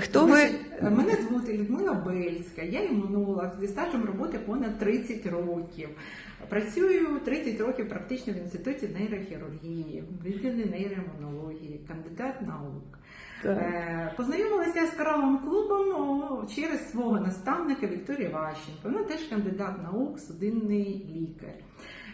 Хто ви? Мене звати Людмила Бельська, я імунолог зі стажем роботи понад 30 років. Працюю 30 років практично в інституті нейрохірургії, в відділі нейроімунології, кандидат наук. Так. Е, Познайомилася з кораловим клубом через свого наставника Вікторія Ващенко. Вона теж кандидат наук, судинний лікар.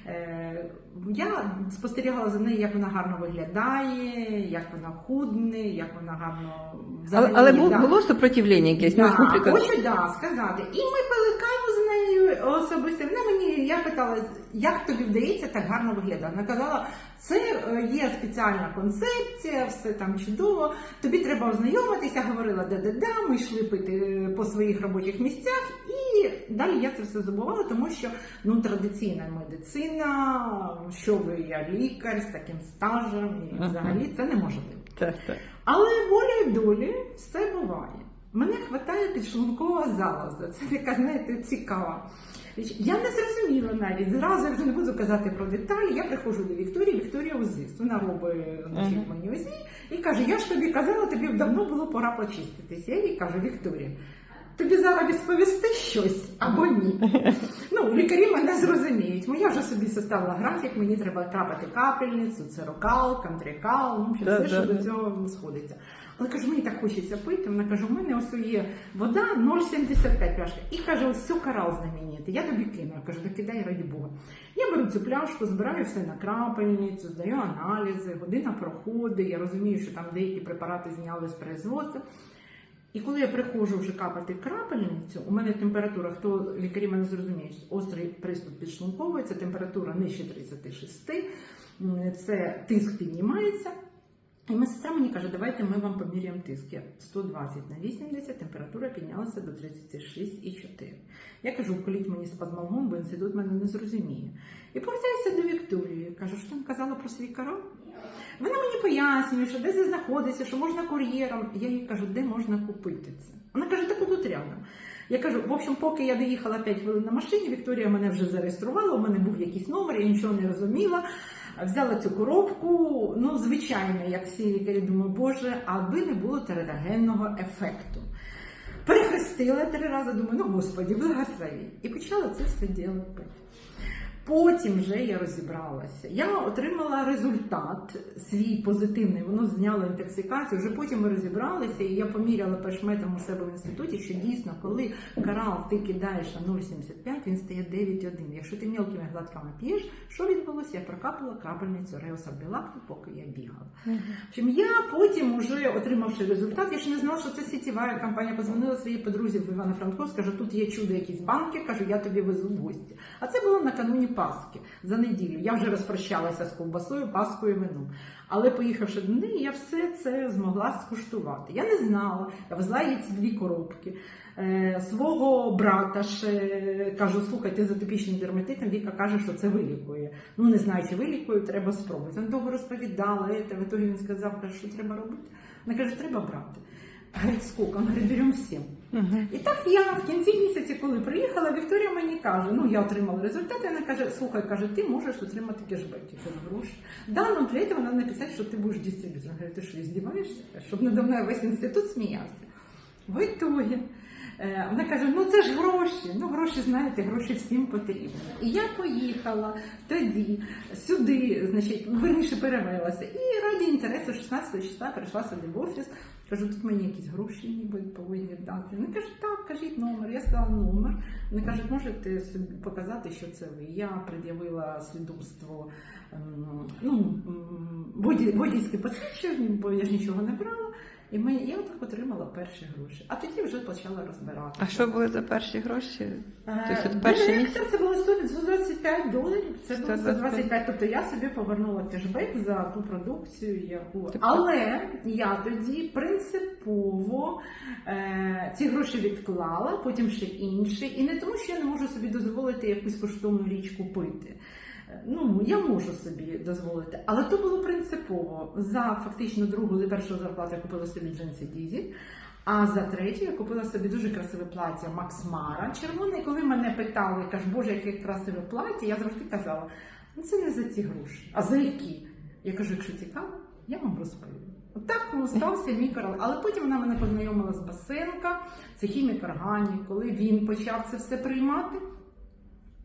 Е, Я спостерігала за нею, як вона гарно виглядає, як вона худне, як вона гарно взагалі, але да. було супротивлення якесь? Ну, Да, наприклад, хочу да, сказати. І ми пили каву з нею особисто. Вона мені, я питала, як тобі вдається так гарно виглядати. Вона казала, це е, є спеціальна концепція, все там чудово. Тобі треба ознайомитися. Говорила, да-да-да, ми йшли пити е, по своїх робочих місцях, і далі я це все забувала, тому що ну традиційна медицина, що ви я лікар з таким стажем, і взагалі це неможливо. так, так. Але волею долі все буває. Мене хватає підшлункова залоза. Це така, знаєте, цікава. Я не зрозуміла навіть. Зразу я вже не буду казати про деталі. Я приходжу до Вікторії, Вікторія УЗИС. Вона робить значить, мені УЗІ і каже: Я ж тобі казала, тобі давно було пора почиститись. Я їй кажу, Вікторія. Тобі зараз відповісти щось або ні. Ну, лікарі мене зрозуміють. Моя вже собі составила графік, мені треба трапити капельницю, церокал, кантрикал, ну, все, що до цього сходиться. Але кажу, мені так хочеться пити. Вона каже, у мене ось є вода 0,75 пляшка. І каже, ось все карал знаменитий, я тобі кину. Я кажу, докидай раді Бога. Я беру цю пляшку, збираю все на крапельницю, здаю аналізи, година проходить, я розумію, що там деякі препарати зняли з производства. І коли я приходжу вже капати крапельницю, у мене температура, хто лікарі мене зрозуміють, острий приступ підшлункової, це температура нижче 36, м, це тиск піднімається. І медсестра мені каже, давайте ми вам поміряємо тиск. Я 120 на 80, температура піднялася до 36,4. Я кажу, вколіть мені спазмалгон, бо інститут мене не зрозуміє. І повертаюся до Вікторії. Кажу, що ти казала про свій карал? Вона мені пояснює, що де це знаходиться, що можна кур'єром. Я їй кажу, де можна купити це. Вона каже, так тут рядом. Я кажу, в общем, поки я доїхала 5 хвилин на машині, Вікторія мене вже зареєструвала, у мене був якийсь номер, я нічого не розуміла. Взяла цю коробку, ну, звичайно, як всі лікарі, думаю, боже, аби не було тератогенного ефекту. Перехрестила три рази, думаю, ну господі, благослови. І почала це все діло пити. Потім вже я розібралася. Я отримала результат свій позитивний. Воно зняло інтоксикацію. Вже потім ми розібралися, і я поміряла першметом у себе в інституті, що дійсно, коли карал ти кидаєш на 0,75, він стає 9,1. Якщо ти мілкими гладками п'єш, що відбулося? Я прокапала крапельницю реосабілакту, поки я бігала. Общем, я потім, уже отримавши результат, я ще не знала, що це сітєва компанія. Позвонила своїй подрузі в Івано-Франковськ, каже, тут є чудо, якісь банки, кажу, я тобі везу в гості. А це було накануні Пасхи за неділю. Я вже розпрощалася з ковбасою, паскою вином. Але поїхавши до неї, я все це змогла скуштувати. Я не знала, я везла їй ці дві коробки. Е, свого брата ще кажу, слухай, ти з атопічним дерматитом, Віка каже, що це вилікує. Ну не знаю, чи вилікує, треба спробувати. Він довго розповідала, в ітогі він сказав, що треба робити. Вона каже, треба брати. Говорить, сколько? Говорить, беремо всім. Угу. І так я в кінці місяці, коли приїхала, Вікторія мені каже: ну я отримала результат, вона каже: слухай, каже, ти можеш отримати кешбек, я кажу, гроші. Да, ну для цього треба написати, що ти будеш дистриб'ютором. Говорю, ти що, здіваєшся? Щоб надо мною весь інститут сміявся. В ітогі. Е, Вона каже: ну це ж гроші. Ну гроші, знаєте, гроші всім потрібні. І я поїхала тоді сюди, значить, верніше перевелася. І раді інтересу 16 числа прийшла сюди в офіс. Кажу, тут мені якісь гроші ніби повинні дати. Вони кажуть, так, кажіть номер. Я сказала номер. Вони кажуть, можете собі показати, що це ви. Я пред'явила свідоцтво, ем, ну, водійське посвідчення, бо я ж нічого не брала. І ми, я так отримала перші гроші. А тоді вже почала розбирати. А що були за перші гроші? Е, Тобто от перший місяць? Це було 125 доларів. Це було 125. 125. Тобто я собі повернула кешбек за ту продукцію, яку Тобто- але я тоді принципово е, ці гроші відклала, потім ще інші. І не тому, що я не можу собі дозволити якусь коштовну річ купити. Ну, я можу собі дозволити, але то було принципово. За фактично другу за першу зарплату я купила собі джинси Дізі. А за третю я купила собі дуже красиве плаття Макс Мара червоне. Коли мене питали, кажуть, боже, яке красиве плаття, я завжди казала, ну це не за ці гроші, а за які? Я кажу, якщо цікаво, я вам розповім. Так ну, стався мій корал. Але потім вона мене познайомила з Басенка, це хімік органік, коли він почав це все приймати.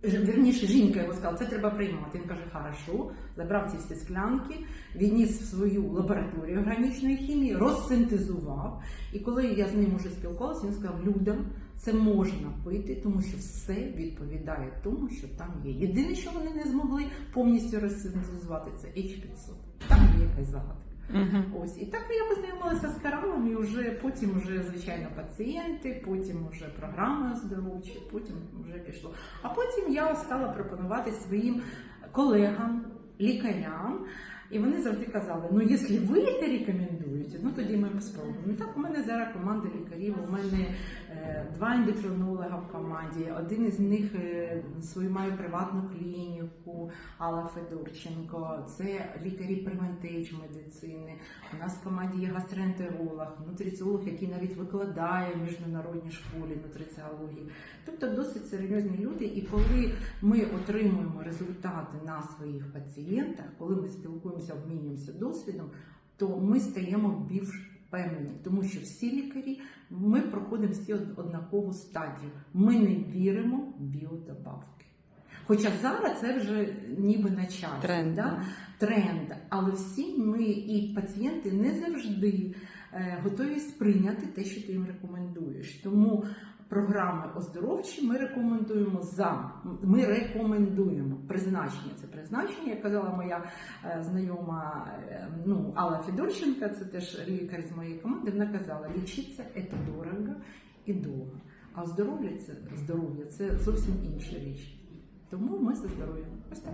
Вірніше, жінка його сказала, це треба приймати. Він каже, хорошо, забрав ці всі склянки, відніс в свою лабораторію органічної хімії, розсинтезував. І коли я з ним уже спілкувалася, він сказав, людям це можна пити, тому що все відповідає тому, що там є. Єдине, що вони не змогли повністю розсинтезувати, це H500. Там є якась загадка. Угу. Ось і так я познайомилася з Каралом, і вже потім вже звичайно пацієнти, потім вже програми оздоровчі, потім вже пішло. А потім я стала пропонувати своїм колегам, лікарям. І вони завжди казали: ну, якщо ви це рекомендуєте, ну тоді ми спробуємо. Ну так у мене зараз команда лікарів. У мене е, два ендокринолога в команді. Один із них е, свою має приватну клініку Алла Федорченко. Це лікарі превентейдж медицини. У нас в команді є гастроентеролог, нутриціолог, який навіть викладає в міжнародній школі нутриціології. Тобто досить серйозні люди. І коли ми отримуємо результати на своїх пацієнтах, коли ми спілкуємося, обмінюємося досвідом, то ми стаємо більш впевнені, тому що всі лікарі ми проходимо всі однакову стадію. Ми не віримо в біодобавки. Хоча зараз це вже ніби на часі. Тренд. Да? да. тренд, але всі ми і пацієнти не завжди е, готові сприйняти те, що ти їм рекомендуєш. Тому програми оздоровчі ми рекомендуємо за ми рекомендуємо призначення. Це призначення, як казала моя е, знайома е, ну, Алла Федорченка, це теж лікар з моєї команди. Вона казала, лічитися це дорого і довго. А здоров'я це здоров'я це зовсім інша річ. Тому ми за здоров'я. Ось так.